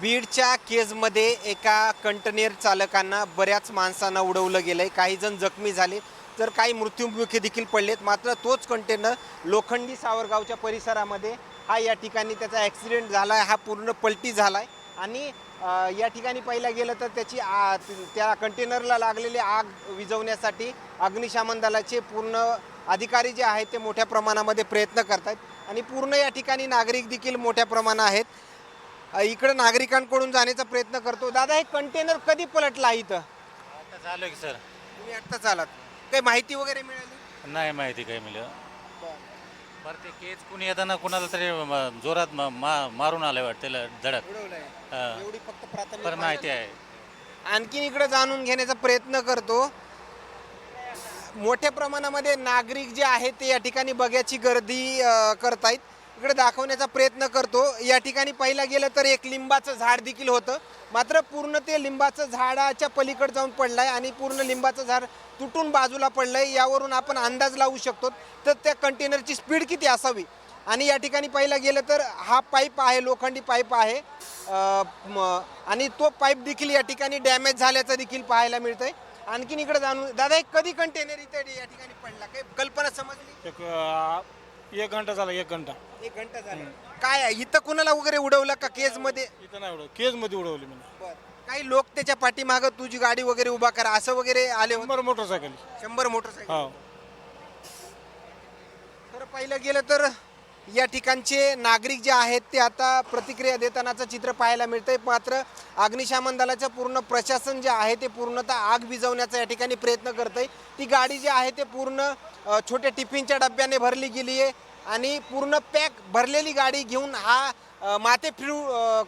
बीडच्या केजमध्ये एका कंटेनर चालकांना बऱ्याच माणसांना उडवलं गेलंय. काही जण जखमी झाले तर काही मृत्युमुखी देखील पडलेत. मात्र तोच कंटेनर लोखंडी सावरगावच्या परिसरामध्ये हा या ठिकाणी त्याचा ॲक्सिडेंट झाला आहे हा पूर्ण पलटी झाला आहे आणि या ठिकाणी पाहिलं गेलं तर त्याची आ- त्या कंटेनरला लागलेली आग विझवण्यासाठी अग्निशमन दलाचे पूर्ण अधिकारी जे आहेत ते मोठ्या प्रमाणामध्ये प्रयत्न करत आहेत आणि पूर्ण या ठिकाणी नागरिक देखील मोठ्या प्रमाणात आहेत. इकडं नागरिकांकडून जाण्याचा प्रयत्न करतो. दादा हे कंटेनर कधी पलटला इथं? आता झालं की सर. तुम्ही आत्ताच आलात काही माहिती वगैरे मिळाली? नाही माहिती काय मिळलं. बरं. ते केस कुणी येताना कुणाला तरी म- जोरात म- मा- मारून आलं वाटतं धडक. हा. एवढी फक्त प्राथमिक पण माहिती. आहे. आणखीन इकडे जाणून घेण्याचा प्रयत्न करतो. मोठ्या प्रमाणामध्ये नागरिक जे आहेत ते या ठिकाणी बघ्याची गर्दी अ, करतायत. इकडे दाखवण्याचा प्रयत्न करतो. या ठिकाणी पाहिला गेलं तर एक लिंबाचं झाड देखील होतं. मात्र पूर्ण ते लिंबाचं झाडाच्या पलीकडे जाऊन पडलं आहे आणि पूर्ण लिंबाचं झाड तुटून बाजूला पडलं आहे यावरून आपण अंदाज लावू शकतो. तर त्या कंटेनरची स्पीड किती असावी? आणि या ठिकाणी पाहिलं गेलं तर हा पाईप आहे लोखंडी पाईप आहे. आणि तो पाईप देखील या ठिकाणी डॅमेज झाल्याचं देखील पाहायला मिळतंय. आणखीन इकडे जाणून दादा एक कधी कंटेनर इथे या ठिकाणी पडला? काही कल्पना समजली? एक घंटा झाला एक घंटा. एक घंटा झाला. काय आहे? इथं कुणाला वगैरे उडवलं का केजमध्ये इथं नाही उडव केजमध्ये उडवली मी. काही लोक त्याच्या पाठीमागं तुझी गाडी वगैरे उभा करा असं वगैरे आले होते? शंभर मोटरसायकल. शंभर मोटरसायकल. हो. तर पाहिलं गेलं तर या ठिकाणचे नागरिक जे आहेत ते आता प्रतिक्रिया देतानाचं चित्र पाहायला मिळतंय. मात्र अग्निशामन दलाचं पूर्ण प्रशासन जे आहे ते पूर्णतः आग विझवण्याचा या ठिकाणी प्रयत्न करत आहे ती गाडी जी आहे ते पूर्ण छोट्या टिफिनच्या डब्याने भरली गेली आहे आणि पूर्ण पॅक भरलेली गाडी घेऊन हा माते फिरू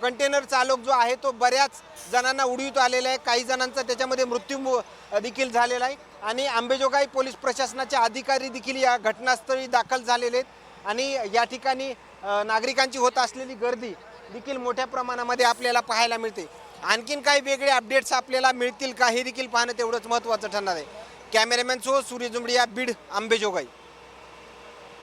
कंटेनर चालक जो आहे तो बऱ्याच जणांना उडवित आलेला आहे. काही जणांचा त्याच्यामध्ये मृत्यू देखील झालेला आहे. आणि आंबेजोगाई पोलीस प्रशासनाचे अधिकारी देखील या घटनास्थळी दाखल झालेले आहेत. आणि या ठिकाणी नागरिकांची होत असलेली गर्दी देखील मोठ्या प्रमाणामध्ये आपल्याला पाहायला मिळते. आणखीन काही वेगळे अपडेट्स आपल्याला मिळतील का हे देखील पाहणं तेवढंच महत्त्वाचं ठरणार आहे. कॅमेरामॅन सो सूर्य जुंबडिया बीड आंबेजोगाई.